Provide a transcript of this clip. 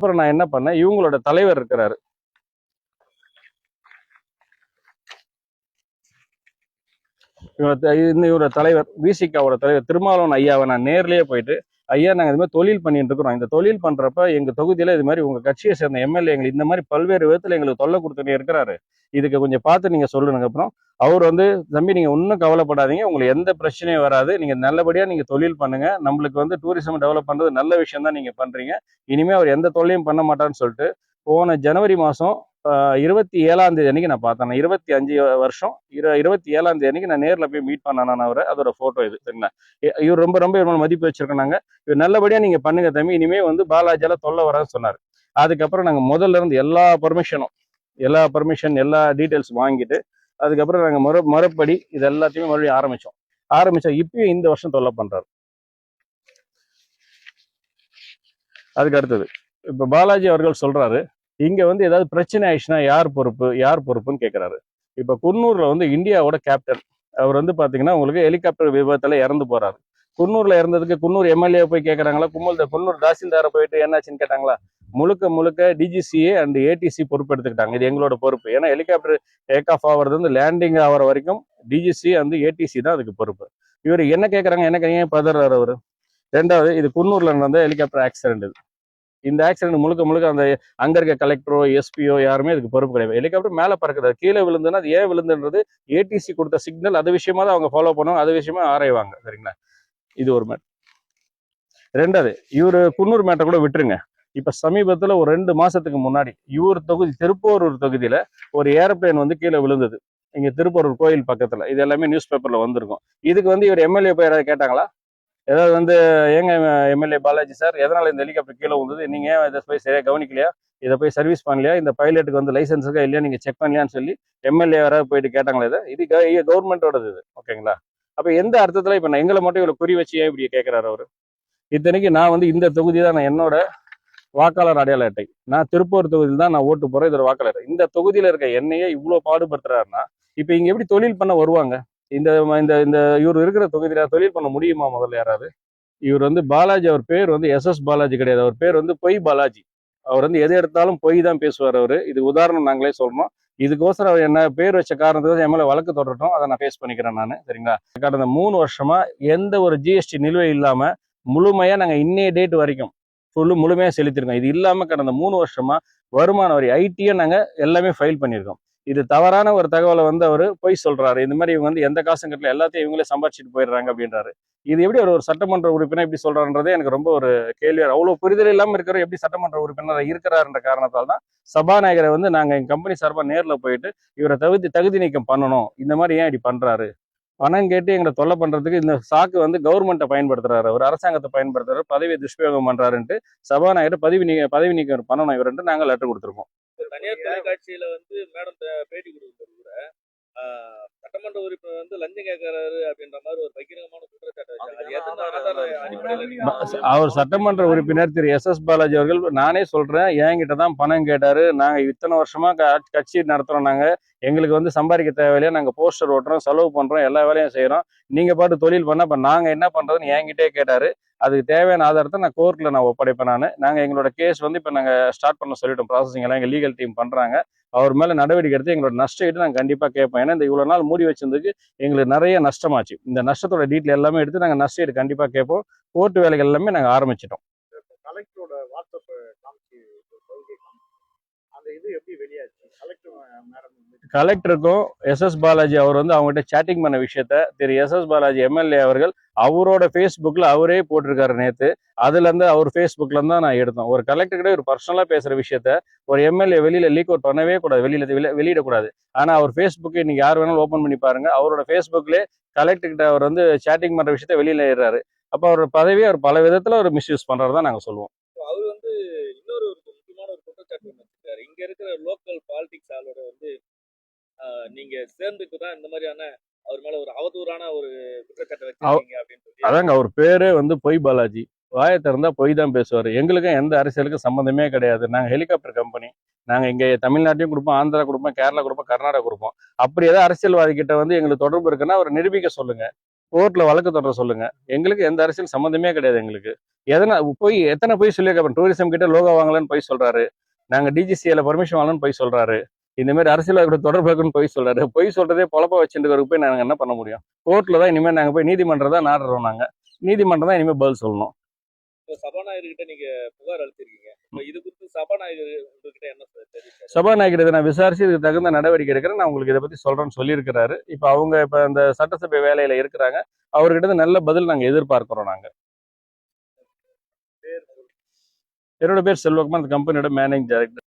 அப்புறம் நான் என்ன பண்ணேன்? இவங்களோட தலைவர் இருக்கிறாரு. இவரோட இவரோட தலைவர் விசிகாவோட தலைவர் திருமாவளவன் ஐயாவை நான் நேர்லயே போயிட்டு ஐயா நாங்கள் இது மாதிரி தொழில் பண்ணிட்டு இருக்கிறோம். இந்த தொழில் பண்றப்ப எங்க தொகுதியில இது மாதிரி உங்க கட்சியை சேர்ந்த எம்எல்ஏ எங்களுக்கு இந்த மாதிரி பல்வேறு விதத்துல எங்களுக்கு தொல்லை கொடுத்துட்டே இருக்கிறாரு. இதுக்கு கொஞ்சம் பார்த்து நீங்க சொல்லுங்க. அப்புறம் அவர் வந்து தம்பி நீங்கள் ஒன்றும் கவலைப்படாதீங்க. உங்களுக்கு எந்த பிரச்சனையும் வராது. நீங்கள் நல்லபடியாக நீங்கள் தொழில் பண்ணுங்கள் நம்மளுக்கு வந்து டூரிசம் டெவலப் பண்ணுறது நல்ல விஷயம் தான் நீங்கள் பண்ணுறீங்க இனிமேல் அவர் எந்த தொழிலையும் பண்ண மாட்டான்னு சொல்லிட்டு போன ஜனவரி மாதம் இருபத்தி ஏழாம் தேதி அன்னைக்கு நான் பார்த்தேன். இருபத்தி அஞ்சு வருஷம் இரு இருபத்தி ஏழாம் தேதி அன்னைக்கு நான் நேரில் போய் மீட் பண்ணேன் நான் அவரை. அதோட ஃபோட்டோ இது. சரிங்களா? இவர் ரொம்ப ரொம்ப இவர் மதிப்பு வச்சிருக்கோம் இவர் நல்லபடியாக நீங்கள் பண்ணுங்க தம்பி. இனிமேல் வந்து பாலாஜியால தொல்லை வரான்னு சொன்னார். அதுக்கப்புறம் நாங்கள் முதல்ல இருந்து எல்லா பர்மிஷனும் எல்லா பர்மிஷன் எல்லா டீட்டெயில்ஸ் வாங்கிட்டு அதுக்கப்புறம் நாங்க மறு மறுபடி இது எல்லாத்தையுமே மறுபடியும் ஆரம்பிச்சோம். ஆரம்பித்தோம் இப்பயும் இந்த வருஷம் தொல்லை பண்றாரு. அதுக்கு அடுத்தது இப்போ பாலாஜி அவர்கள் சொல்றாரு இங்க வந்து ஏதாவது பிரச்சனை ஆயிடுச்சுன்னா யார் பொறுப்பு யார் பொறுப்புன்னு கேட்குறாரு இப்ப குன்னூர்ல வந்து இந்தியாவோட கேப்டன் அவர் வந்து பாத்தீங்கன்னா உங்களுக்கு ஹெலிகாப்டர் விபத்துல இறந்து போறாரு. குன்னூர்ல இறந்ததுக்கு குன்னூர் எம்எல்ஏ போய் கேட்குறாங்களா கும்மல் குன்னூர் தாசில்தாரை போயிட்டு என்னாச்சுன்னு கேட்டாங்களா? முழுக்க முழுக்க டிஜிசிஏ அண்ட் ஏடிசி பொறுப்பு எடுத்துக்கிட்டாங்க இது எங்களோட பொறுப்பு. ஏன்னா ஹெலிகாப்டர் டேக் ஆஃப் ஆகிறது வந்து லேண்டிங் ஆகிற வரைக்கும் டிஜிசி வந்து ஏடிசி தான் அதுக்கு பொறுப்பு. இவர் என்ன கேட்குறாங்க என்ன ஏன் பதறாரு அவர்? ரெண்டாவது இது குன்னூரில் நடந்த ஹெலிகாப்டர் ஆக்சிடென்ட் இது. இந்த ஆக்சிடென்ட் முழுக்க முழுக்க அந்த அங்க இருக்க கலெக்டரோ எஸ்பியோ யாருமே இதுக்கு பொறுப்பு கிடையாது. ஹெலிகாப்டர் மேலே பறக்குது. கீழே விழுந்துன்னா அது ஏன் விழுந்துன்றது ஏடிசி கொடுத்த சிக்னல் அது விஷயமா தான் அவங்க ஃபாலோ பண்ணுவாங்க. அது விஷயமா ஆராய்வாங்க. சரிங்களா? இது ஒரு மேட் ரெண்டாவது இவர் குன்னூர் மேட்டை கூட விட்டுருங்க. இப்போ சமீபத்தில் ஒரு ரெண்டு மாதத்துக்கு முன்னாடி இவர் தொகுதி திருப்போரூர் தொகுதியில ஒரு ஏரோப்ளேன் வந்து கீழே விழுந்தது. இங்கே திருப்போரூர் கோயில் பக்கத்துல. இது எல்லாமே நியூஸ் பேப்பர்ல வந்திருக்கும். இதுக்கு வந்து இவர் எம்எல்ஏ போய் யாராவது கேட்டாங்களா? ஏதாவது வந்து ஏங்க எம்எல்ஏ பாலாஜி சார் எதனால் இந்த ஹெலிகாப்டர் கீழே வந்தது நீங்க ஏன் இதை போய் சரியா கவனிக்கலையா? இதை போய் சர்வீஸ் பண்ணலையா? இந்த பைலட்டுக்கு வந்து லைசன்ஸ் இருக்கா இல்லையா? நீங்கள் செக் பண்ணலையான்னு சொல்லி எம்எல்ஏ யாராவது போயிட்டு கேட்டாங்களே இதை? இது கவர்மெண்ட்டோடது இது. ஓகேங்களா அப்போ எந்த அர்த்தத்துல இப்போ நான் எங்களை மட்டும் இவ்வளோ குறி வச்சு ஏன் இப்படி கேட்குறாரு அவர்? இத்தனைக்கு நான் வந்து இந்த தொகுதி தான் நான் என்னோட வாக்காளர் அடையாள அட்டை. நான் திருப்பூர் தொகுதியில் தான் நான் ஓட்டு போறேன் இதோட வாக்காளர் இந்த தொகுதியில் இருக்க என்னையே இவ்வளோ பாடுபடுத்துறாருன்னா இப்போ இங்க எப்படி தொழில் பண்ண வருவாங்க? இந்த இந்த இந்த இவர் இருக்கிற தொகுதியில தொழில் பண்ண முடியுமா முதல்ல யாராவது? இவர் வந்து பாலாஜி அவர் பேர் வந்து எஸ் எஸ் பாலாஜி கிடையாது. அவர் பேர் வந்து பொய் பாலாஜி. அவர் வந்து எது எடுத்தாலும் பொய் தான் பேசுவார் அவர். இது உதாரணம் நாங்களே சொல்றோம். இதுக்கோசரம் அவர் என்ன பேர் வச்ச காரணத்துக்கு என் மேலே வழக்கு தொடரட்டும். அதை நான் ஃபேஸ் பண்ணிக்கிறேன் நான். சரிங்களா? கடந்த மூணு வருஷமா எந்த ஒரு ஜிஎஸ்டி நிலுவை இல்லாமல் முழுமையாக நாங்கள் இன்னைய டேட் வரைக்கும் ஃபுல்லு முழுமையாக செலுத்திருக்கோம். இது இல்லாமல் கடந்த மூணு வருஷமா வருமான வரி ஐடியை நாங்கள் எல்லாமே ஃபைல் பண்ணியிருக்கோம். இது தவறான ஒரு தகவலை வந்து அவர் போய் சொல்றாரு. இந்த மாதிரி இவங்க வந்து எந்த காசும் கட்டல எல்லாத்தையும் இவங்களே சம்பாரிச்சிட்டு போயிடுறாங்க அப்படின்றாரு. இது எப்படி ஒரு ஒரு சட்டமன்ற உறுப்பினர் எப்படி சொல்றான்றதே எனக்கு ரொம்ப ஒரு கேள்வி அவ்வளவு புரிதல் இல்லாமல் இருக்கிற எப்படி சட்டமன்ற உறுப்பினர் இருக்கிறாருன்ற காரணத்தால் தான் சபாநாயகரை வந்து நாங்க எங்க கம்பெனி சார்பாக நேரில் போயிட்டு இவரை தகுதி தகுதி நீக்கம் பண்ணணும். இந்த மாதிரி ஏன் இப்படி பண்றாரு? பணம் கேட்டு எங்களை தொல்லை பண்றதுக்கு இந்த சாக்கு வந்து கவர்மெண்ட்டை பயன்படுத்துறாரு. அவர் அரசாங்கத்தை பயன்படுத்துறாரு. பதவியை துஷ்பிரயோகம் பண்றாருன்ட்டு சபாநாயகர் பதவி நீக்க பதவி நீக்கம் பண்ணணும் இவருன்ட்டு நாங்க லெட்டர் கொடுத்துருக்கோம். தனியார் தொலைக்காட்சியில வந்து மேடம் பேட்டி கொடுக்குறது கூட சட்டமன்ற உறுப்பினர் வந்து லஞ்சம் கேட்கறாரு அப்படின்ற மாதிரி ஒரு பகிரங்கமான குற்றச்சாட்டு அவர் சட்டமன்ற உறுப்பினர் திரு எஸ் எஸ் பாலாஜி அவர்கள் நானே சொல்றேன் என்கிட்ட தான் பணம் கேட்டாரு. நாங்க இத்தனை வருஷமா கட்சி நடத்துறோம் நாங்க. எங்களுக்கு வந்து சம்பாதிக்க தேவையில்லையா நாங்க போஸ்டர் ஓட்டுறோம் செலவு பண்றோம் எல்லா வேலையும் செய்யறோம் நீங்க பாட்டு தொழில் பண்ண இப்ப நாங்க என்ன பண்றதுன்னு என்கிட்டே கேட்டாரு. அதுக்கு தேவையான ஆதாரத்தை நான் கோர்ட்ல நான் ஒப்படைப்பேன் நான். நாங்க எங்களோட கேஸ் வந்து இப்ப நாங்க ஸ்டார்ட் பண்ண சொல்லிட்டோம். ப்ராசஸிங் எல்லாம் எங்க லீகல் டீம் பண்றாங்க. அவர் மேல நடவடிக்கை எடுத்து எங்களோட நஷ்டம் நாங்கள் கண்டிப்பாக கேட்போம். ஏன்னா இந்த இவ்வளோ நாள் மூடி வச்சிருந்ததுக்கு எங்களுக்கு நிறைய நஷ்டமாச்சு. இந்த நஷ்டத்தோட டீட்டெயில் எல்லாமே எடுத்து நாங்கள் நஷ்டம் கண்டிப்பாக கேட்போம். கோர்ட்டு வேலைகள் எல்லாமே நாங்க ஆரம்பிச்சிட்டோம். கலெக்டரோட வாட்ஸ்அப் கலெக்டருக்கும் எஸ் எஸ் பாலாஜி அவர் வந்து அவங்ககிட்ட சேட்டிங் பண்ண விஷயத்த Thiru S S Balaji MLA அவர்கள் அவரோட ஃபேஸ்புக்கில் அவரே போட்டிருக்காரு நேத்து. அதுல இருந்து அவர் ஃபேஸ்புக்ல இருந்து தான் நான் எடுத்தோம். ஒரு கலெக்டர் கிட்ட ஒரு பர்சனலா பேசுற விஷயத்த ஒரு எம்எல்ஏ வெளியில லீக் அவுட் பண்ணவே கூடாது. வெளியில வெளி- வெளியிடக்கூடாது. ஆனா அவர் ஃபேஸ்புக் இன்னைக்கு யார் வேணாலும் ஓப்பன் பண்ணி பாருங்க. அவரோட ஃபேஸ்புக்லேயே கலெக்டர் கிட்ட அவர் வந்து சேட்டிங் பண்ற விஷயத்த வெளியில ஏறாரு அப்போ அவர் பதவியை அவர் பல விதத்துல ஒரு மிஸ்யூஸ் பண்றதா நாங்க சொல்லுவோம். அவர் வந்து இன்னொரு ஒரு முக்கியமான ஒரு குற்றச்சாட்டு வச்சிருக்காரு. இங்க இருக்கிற லோக்கல் பாலிடிக்ஸ் ஆளோட வந்து ஆஹ், நீங்க சேர்ந்துக்கு தான் இந்த மாதிரியான அவர் மேல ஒரு அவதூறான ஒரு குற்றச்சாட்டை வச்சிருக்கீங்க அப்படின்னு அதாங்க அவர் பேரே வந்து பொய் பாலாஜி. வாயை திறந்தா பொய் தான் பேசுவார். எங்களுக்கும் எந்த அரசியலுக்கும் சம்மந்தமே கிடையாது. நாங்கள் ஹெலிகாப்டர் கம்பெனி நாங்கள் இங்கே தமிழ்நாட்டையும் கொடுப்போம் ஆந்திரா கொடுப்போம் கேரளா கொடுப்போம் கர்நாடகா கொடுப்போம். அப்படி ஏதாவது அரசியல்வாதி கிட்ட வந்து எங்களுக்கு தொடர்பு இருக்குன்னா அவர் நிரூபிக்க சொல்லுங்க. கோர்ட்டில் வழக்கு தொடர சொல்லுங்க. எங்களுக்கு எந்த அரசியல் சம்மந்தமே கிடையாது எங்களுக்கு. எதனா போய் எத்தனை போய் சொல்லியிருக்க டூரிசம் கிட்ட லோகோ வாங்கலன்னு போய் சொல்றாரு. நாங்கள் டிஜிசியில் பர்மிஷன் வாங்கலன்னு போய் சொல்றாரு. இந்த மாதிரி அரசியல் தொடர்பு இருக்குன்னு போய் சொல்றாரு. பொய் சொல்றதே பொழப்ப வச்சுட்டு போய் நாங்கள் என்ன பண்ண முடியும்? கோர்ட்டில் தான் இனிமேல் நாங்கள் போய் நீதிமன்றம் தான் நாடுறோம் நாங்கள் நீதிமன்றம் தான் இனிமேல் பதில் சொல்லணும். சபாநாயகர்கிட்ட நீங்க புகார் அளிச்சிருக்கீங்க இப்போ இது குறித்து சபாநாயகர் உங்ககிட்ட என்ன சபாநாயகர் இதை நான் விசாரிச்சு இதுக்கு தகுந்த நடவடிக்கை எடுக்கிறேன். நான் உங்களுக்கு இதை பத்தி சொல்றேன்னு சொல்லியிருக்கிறாரு. இப்போ அவங்க இப்போ அந்த சட்டசபை வேலையில இருக்கிறாங்க. அவர்கிட்ட நல்ல பதில் நாங்க எதிர்பார்க்கிறோம் நாங்க. என்னோட பேர் செல்வகுமார். அந்த கம்பெனியோட மேனேஜ் டைரக்டர்